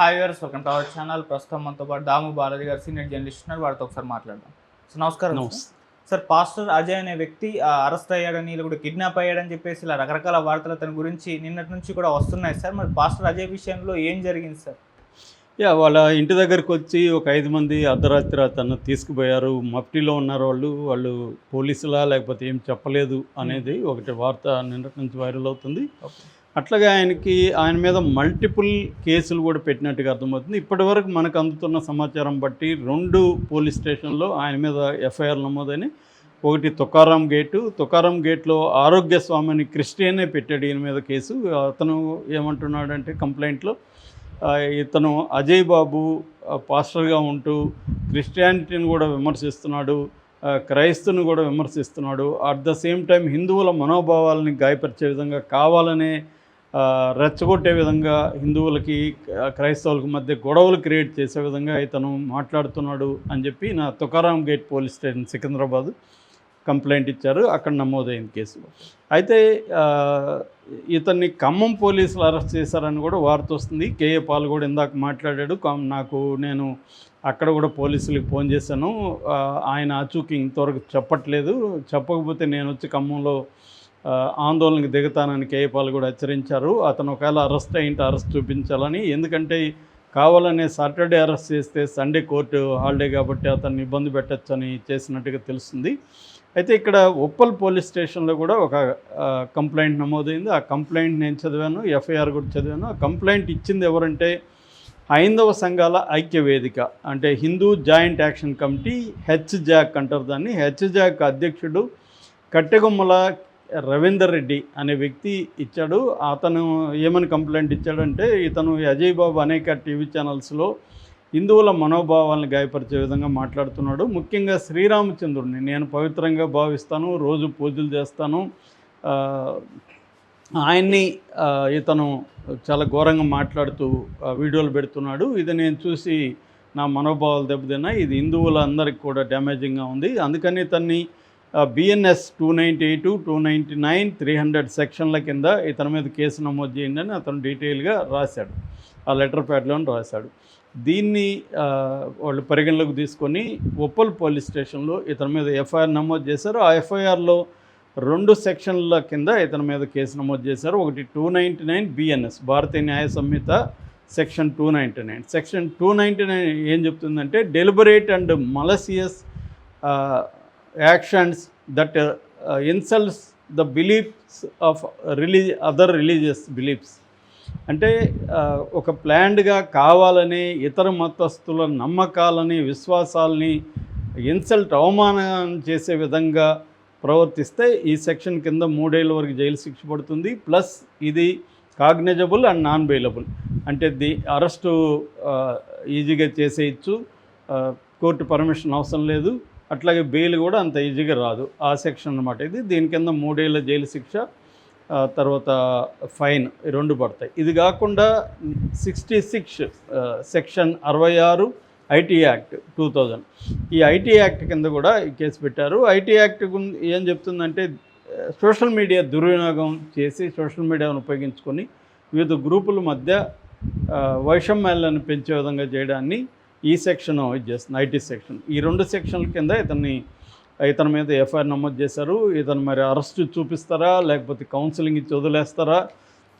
Hi గారు welcome to our channel ప్రస్తుతం మనతో పాటు దాము బాలాజీ గారు సీనియర్ జర్నలిస్ట్ ఉన్నారు. వారితో ఒకసారి మాట్లాడదాం. సో నమస్కారం. సార్. పాస్టర్ అజయ్ అనే వ్యక్తి అరెస్ట్ అయ్యాడని ఇలా కూడా కిడ్నాప్ అయ్యాడని చెప్పేసి ఇలా రకరకాల వార్తలు అతని గురించి నిన్నటి నుంచి కూడా వస్తున్నాయి సార్. మరి పాస్టర్ అజయ్ విషయంలో ఏం జరిగింది సార్? యా వాళ్ళ ఇంటి దగ్గరకు వచ్చి ఒక ఐదు మంది అర్ధరాత్రి అతను తీసుకుపోయారు. మఫ్టీలో ఉన్నారు వాళ్ళు. వాళ్ళు పోలీసులా లేకపోతే ఏం చెప్పలేదు అనేది ఒకటి వార్త నిన్నటి నుంచి వైరల్ అవుతుంది. అట్లాగే ఆయనకి ఆయన మీద మల్టిపుల్ కేసులు కూడా పెట్టినట్టుగా అర్థమవుతుంది. ఇప్పటివరకు మనకు అందుతున్న సమాచారం బట్టి రెండు పోలీస్ స్టేషన్లో ఆయన మీద ఎఫ్ఐఆర్ నమోదని ఒకటి తుకారాం గేటు. తుకారాం గేట్లో ఆరోగ్య స్వామిని క్రిస్టియనే పెట్టాడు ఈయన మీద కేసు. అతను ఏమంటున్నాడంటే కంప్లైంట్లో ఇతను అజయ్ బాబు పాస్టర్గా ఉంటూ క్రిస్టియానిటీని కూడా విమర్శిస్తున్నాడు క్రైస్తుని కూడా విమర్శిస్తున్నాడు. అట్ ద సేమ్ టైం హిందువుల మనోభావాలని గాయపరిచే విధంగా కావాలనే రెచ్చగొట్టే విధంగా హిందువులకి క్రైస్తవులకి మధ్య గొడవలు క్రియేట్ చేసే విధంగా ఇతను మాట్లాడుతున్నాడు అని చెప్పి నా Tukaram gate police station Secunderabad complaint ఇచ్చారు. అక్కడ నమోదైంది కేసు. అయితే ఇతన్ని ఖమ్మం పోలీసులు అరెస్ట్ చేశారని కూడా వార్త వస్తుంది. కేఏ పాల్ కూడా ఇందాక మాట్లాడాడు. నాకు నేను అక్కడ కూడా పోలీసులకు ఫోన్ చేశాను. ఆయన ఆచూకీ ఇంతవరకు చెప్పట్లేదు. చెప్పకపోతే నేను వచ్చి ఖమ్మంలో ఆందోళనకు దిగుతానని కేఏపాల్ కూడా హెచ్చరించారు. అతను ఒకవేళ అరెస్ట్ అయింటే అరెస్ట్ చూపించాలని. ఎందుకంటే కావాలనే సాటర్డే అరెస్ట్ చేస్తే సండే కోర్టు హాలిడే కాబట్టి అతన్ని ఇబ్బంది పెట్టచ్చని చేసినట్టుగా తెలుస్తుంది. అయితే ఇక్కడ ఉప్పల్ పోలీస్ స్టేషన్లో కూడా ఒక కంప్లైంట్ నమోదైంది. ఆ కంప్లైంట్ నేను చదివాను ఎఫ్ఐఆర్ కూడా చదివాను. ఆ కంప్లైంట్ ఇచ్చింది ఎవరంటే హైందవ సంఘాల ఐక్య వేదిక అంటే Hindu joint action committee H JAC అంటారు దాన్ని. హెచ్ జాక్ అధ్యక్షుడు కట్టెగుమ్మల రవీందర్ రెడ్డి అనే వ్యక్తి ఇచ్చాడు. అతను ఏమని కంప్లైంట్ ఇచ్చాడంటే ఇతను అజయ్ బాబు అనేక టీవీ ఛానల్స్లో హిందువుల మనోభావాలను గాయపరిచే విధంగా మాట్లాడుతున్నాడు. ముఖ్యంగా శ్రీరామచంద్రుడిని నేను పవిత్రంగా భావిస్తాను రోజు పూజలు చేస్తాను. ఆయన్ని ఇతను చాలా ఘోరంగా మాట్లాడుతూ వీడియోలు పెడుతున్నాడు. ఇది నేను చూసి నా మనోభావాలు దెబ్బతిన్నా ఇది హిందువులందరికీ కూడా డ్యామేజింగ్గా ఉంది. అందుకని ఇతన్ని BNS two ninety eight two ninety nine three hundred సెక్షన్ల కింద ఇతని మీద కేసు నమోదు చేయండి అని అతను డీటెయిల్గా రాశాడు. ఆ లెటర్ ప్యాడ్లోని రాశాడు. దీన్ని వాళ్ళు పరిగణలోకి తీసుకొని ఉప్పల్ పోలీస్ స్టేషన్లో ఇతని మీద ఎఫ్ఐఆర్ నమోదు చేశారు. ఆ ఎఫ్ఐఆర్లో రెండు సెక్షన్ల కింద ఇతని మీద కేసు నమోదు చేశారు. ఒకటి two ninety nine BNS Bharatiya Nyaya Sanhita section two ninety nine section two ninety nine ఏం చెప్తుందంటే deliberate and malicious actions that insults the beliefs of religion other religious beliefs అంటే uh, ఒక ప్లాన్డ్గా కావాలని ఇతర మతస్థుల నమ్మకాలని విశ్వాసాలని ఇన్సల్ట్ అవమానం చేసే విధంగా ప్రవర్తిస్తే ఈ సెక్షన్ కింద మూడేళ్ళ వరకు జైలు శిక్ష పడుతుంది. ప్లస్ ఇది కాగ్నిజబుల్ అండ్ నాన్ బెయిలబుల్ అంటే ది అరెస్టు uh, ఈజీగా చేసేయచ్చు. Uh, కోర్టు పర్మిషన్ అవసరం లేదు. అట్లాగే బెయిల్ కూడా అంత ఈజీగా రాదు. ఆ సెక్షన్ అన్నమాట ఇది. దీని కింద మూడేళ్ళ జైలు శిక్ష తర్వాత ఫైన్ రెండు పడతాయి. ఇది కాకుండా సిక్స్టీ సిక్స్ సెక్షన్ అరవై ఆరు ఐటీ యాక్ట్ టూ థౌజండ్. ఈ ఐటీ యాక్ట్ కింద కూడా ఈ కేసు పెట్టారు. ఐటీ యాక్ట్ ఏం చెప్తుందంటే సోషల్ మీడియా దుర్వినియోగం చేసి సోషల్ మీడియాను ఉపయోగించుకొని వివిధ గ్రూపుల మధ్య వైషమ్యాలను పెంచే విధంగా చేయడాన్ని ఈ సెక్షన్ ఇది చేస్తుంది ఐటీ సెక్షన్ ఈ రెండు సెక్షన్ల కింద ఇతన్ని ఇతని మీద ఎఫ్ఐఆర్ నమోదు చేశారు. ఇతను మరి అరెస్ట్ చూపిస్తారా? లేకపోతే కౌన్సిలింగ్ ఇచ్చి వదిలేస్తారా?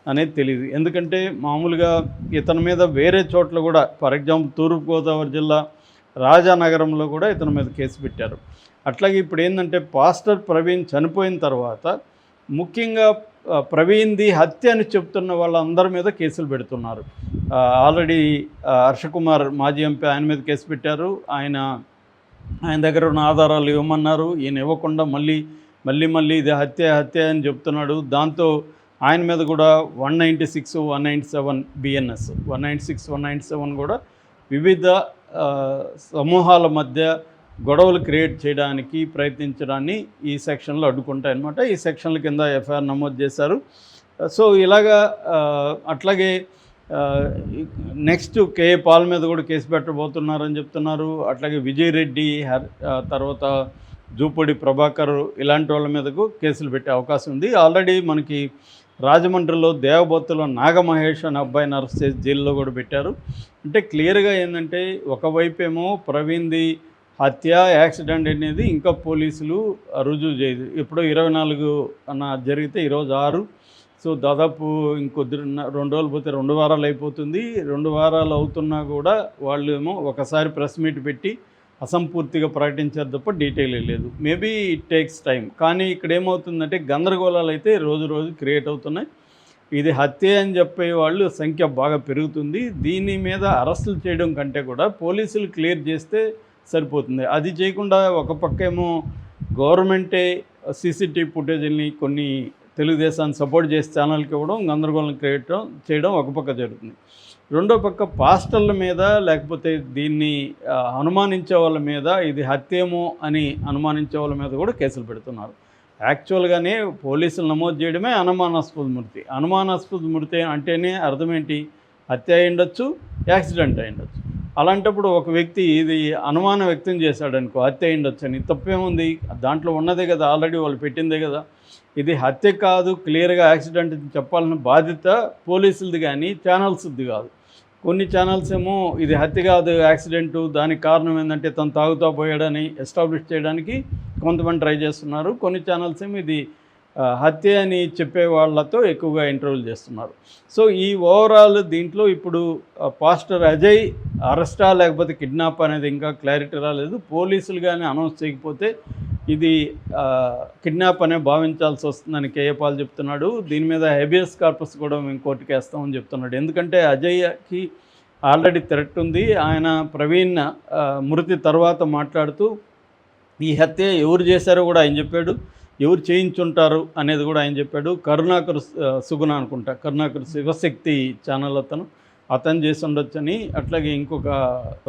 అనేది తెలియదు ఎందుకంటే మామూలుగా ఇతని మీద వేరే చోట్ల కూడా ఫర్ ఎగ్జాంపుల్ తూర్పుగోదావరి జిల్లా రాజానగరంలో కూడా ఇతని మీద కేసు పెట్టారు. అట్లాగే ఇప్పుడు ఏంటంటే పాస్టర్ ప్రవీణ్ చనిపోయిన తర్వాత ముఖ్యంగా ప్రవీణ్ది హత్య అని చెప్తున్న వాళ్ళందరి మీద కేసులు పెడుతున్నారు. ఆల్రెడీ హర్షకుమార్ మాజీ ఎంపీ ఆయన మీద కేసు పెట్టారు. ఆయన ఆయన దగ్గర ఉన్న ఆధారాలు ఇవ్వమన్నారు. ఈయన ఇవ్వకుండా మళ్ళీ మళ్ళీ మళ్ళీ ఇది హత్య హత్య అని చెప్తున్నాడు. దాంతో ఆయన మీద కూడా one ninety six one ninety seven BNS one ninety six one ninety seven కూడా వివిధ సమూహాల మధ్య గొడవలు క్రియేట్ చేయడానికి ప్రయత్నించడాన్ని ఈ సెక్షన్లో అడ్డుకుంటాయి అన్నమాట ఈ సెక్షన్ల కింద ఎఫ్ఐఆర్ నమోదు చేశారు. సో ఇలాగా అట్లాగే నెక్స్ట్ కే పాల్ మీద కూడా కేసు పెట్టబోతున్నారని చెప్తున్నారు. అట్లాగే విజయ్ రెడ్డి హర్ తర్వాత జూపూడి ప్రభాకర్ ఇలాంటి వాళ్ళ మీదకు కేసులు పెట్టే అవకాశం ఉంది. ఆల్రెడీ మనకి రాజమండ్రిలో దేవబొత్తులో నాగమహేష్ అనే అబ్బాయిని అరెస్ట్ చేసి జైల్లో కూడా పెట్టారు. అంటే క్లియర్గా ఏంటంటే ఒకవైపేమో ప్రవీణ్ది హత్య యాక్సిడెంట్ అనేది ఇంకా పోలీసులు రుజువు చేయదు. ఎప్పుడో ఇరవై నాలుగు అన్న జరిగితే ఈరోజు ఆరు. సో దాదాపు ఇంకొద్ది రెండు రోజులు పోతే రెండు వారాలు అయిపోతుంది. రెండు వారాలు అవుతున్నా కూడా వాళ్ళు ఏమో ఒకసారి ప్రెస్ మీట్ పెట్టి అసంపూర్తిగా ప్రకటించారు తప్ప డీటెయిల్ లేదు. మేబీ ఇట్ టేక్స్ టైం కానీ ఇక్కడ ఏమవుతుందంటే గందరగోళాలు అయితే రోజు రోజు క్రియేట్ అవుతున్నాయి. ఇది హత్య అని చెప్పే వాళ్ళు సంఖ్య బాగా పెరుగుతుంది. దీని మీద అరెస్టులు చేయడం కంటే కూడా పోలీసులు క్లియర్ చేస్తే సరిపోతుంది. అది చేయకుండా ఒక పక్క ఏమో గవర్నమెంటే సీసీటీవీ ఫుటేజ్ని కొన్ని తెలుగుదేశాన్ని సపోర్ట్ చేసే ఛానల్కి ఇవ్వడం గందరగోళం క్రియేట్ చేయడం ఒక పక్క జరుగుతుంది. రెండో పక్క పాస్టర్ల మీద లేకపోతే దీన్ని అనుమానించే వాళ్ళ మీద ఇది హత్యేమో అని అనుమానించే వాళ్ళ మీద కూడా కేసులు పెడుతున్నారు. యాక్చువల్గానే పోలీసులు నమోదు చేయడమే అనుమానాస్పద మృతి. అనుమానాస్పద మృతి అంటేనే అర్థం ఏంటి? హత్య అయి ఉండొచ్చు యాక్సిడెంట్ అయి ఉండొచ్చు అలాంటప్పుడు ఒక వ్యక్తి ఇది అనుమానం వ్యక్తం చేశాడు అనుకో హత్య అయి అని తప్పేముంది? దాంట్లో ఉన్నదే కదా ఆల్రెడీ వాళ్ళు పెట్టిందే కదా. ఇది హత్య కాదు క్లియర్గా యాక్సిడెంట్ చెప్పాలని బాధ్యత పోలీసులది కానీ ఛానల్స్ది కాదు. కొన్ని ఛానల్స్ ఏమో ఇది హత్య కాదు యాక్సిడెంటు దానికి కారణం ఏంటంటే తను తాగుతా పోయాడని ఎస్టాబ్లిష్ చేయడానికి కొంతమంది ట్రై చేస్తున్నారు. కొన్ని ఛానల్స్ ఏమో ఇది హత్య అని చెప్పే వాళ్ళతో ఎక్కువగా ఇంటర్వ్యూలు చేస్తున్నారు. సో ఈ ఓవరాల్ దీంట్లో ఇప్పుడు పాస్టర్ అజయ్ అరెస్టా లేకపోతే కిడ్నాప్ అనేది ఇంకా క్లారిటీ రాలేదు. పోలీసులు కానీ అనౌన్స్ చేయకపోతే ఇది కిడ్నాప్ అనే భావించాల్సి వస్తుందని కేయపాల్ చెప్తున్నాడు. దీని మీద హెబియస్ కార్పస్ కూడా మేము కోర్టుకి వేస్తామని చెప్తున్నాడు. ఎందుకంటే అజయ్కి ఆల్రెడీ థ్రెట్ ఉంది. ఆయన ప్రవీణ్ మృతి తర్వాత మాట్లాడుతూ ఈ హత్య ఎవరు చేశారో కూడా ఆయన చెప్పాడు. ఎవరు చేయించుంటారు అనేది కూడా ఆయన చెప్పాడు. కరుణాకర్ సుగుణ అనుకుంటా. కరుణాకర్ శివశక్తి ఛానల్ అతను. అతను చేసి ఉండొచ్చని అట్లాగే ఇంకొక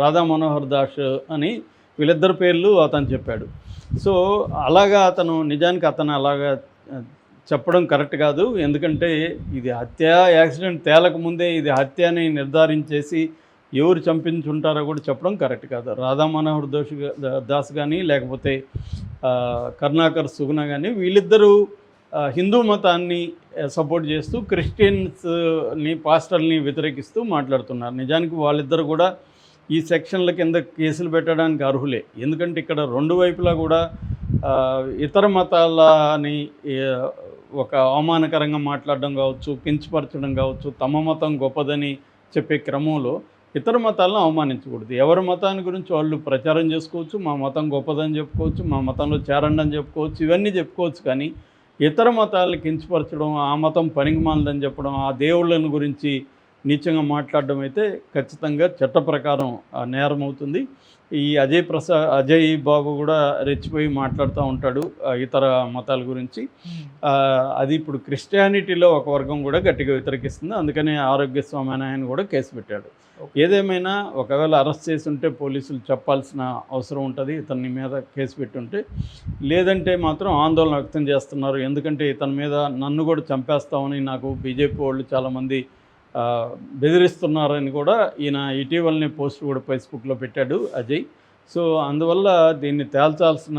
రాధా మనోహర్ దాస్ అని వీళ్ళిద్దరు పేర్లు అతను చెప్పాడు. సో అలాగా అతను నిజానికి అతను అలాగా చెప్పడం కరెక్ట్ కాదు. ఎందుకంటే ఇది హత్య యాక్సిడెంట్ తేలక ముందే ఇది హత్య అని నిర్ధారించేసి ఎవరు చంపించుంటారో కూడా చెప్పడం కరెక్ట్ కాదు. రాధా మనోహర్ దోష్ దాస్ కానీ లేకపోతే కరుణాకర్ సుగుణ కానీ వీళ్ళిద్దరూ హిందూ మతాన్ని సపోర్ట్ చేస్తూ క్రిస్టియన్స్ని పాస్టర్ని వ్యతిరేకిస్తూ మాట్లాడుతున్నారు. నిజానికి వాళ్ళిద్దరు కూడా ఈ సెక్షన్ల కింద కేసులు పెట్టడానికి అర్హులే. ఎందుకంటే ఇక్కడ రెండు వైపులా కూడా ఇతర మతాలని ఒక అవమానకరంగా మాట్లాడడం కావచ్చు కించపరచడం కావచ్చు తమ మతం గొప్పదని చెప్పే క్రమంలో ఇతర మతాలను అవమానించకూడదు. ఎవరి మతాన్ని గురించి వాళ్ళు ప్రచారం చేసుకోవచ్చు మా మతం గొప్పదని చెప్పుకోవచ్చు మా మతంలో చేరండి అని చెప్పుకోవచ్చు ఇవన్నీ చెప్పుకోవచ్చు కానీ ఇతర మతాలను కించపరచడం ఆ మతం పనికిమాలదని చెప్పడం ఆ దేవుళ్ళని గురించి నీచంగా మాట్లాడడం అయితే ఖచ్చితంగా చట్ట ప్రకారం నేరం అవుతుంది. ఈ అజయ్ ప్రసాద్ అజయ్ బాబు కూడా రెచ్చిపోయి మాట్లాడుతూ ఉంటాడు ఇతర మతాల గురించి. ఆ, అది ఇప్పుడు క్రిస్టియానిటీలో ఒక వర్గం కూడా గట్టిగా వ్యతిరేకిస్తుంది. అందుకనే ఆరోగ్య స్వామి అని ఆయన కూడా కేసు పెట్టాడు. ఏదేమైనా ఒకవేళ అరెస్ట్ చేసి ఉంటే పోలీసులు చెప్పాల్సిన అవసరం ఉంటుంది ఇతని మీద కేసు పెట్టుంటే. లేదంటే మాత్రం ఆందోళన వ్యక్తం చేస్తున్నారు. ఎందుకంటే ఇతని మీద నన్ను కూడా చంపేస్తామని నాకు బీజేపీ వాళ్ళు చాలామంది బెదిరిస్తున్నారని కూడా ఈయన ఇటీవలనే పోస్ట్ కూడా ఫేస్బుక్లో పెట్టాడు అజయ్. సో అందువల్ల దీన్ని తేల్చాల్సిన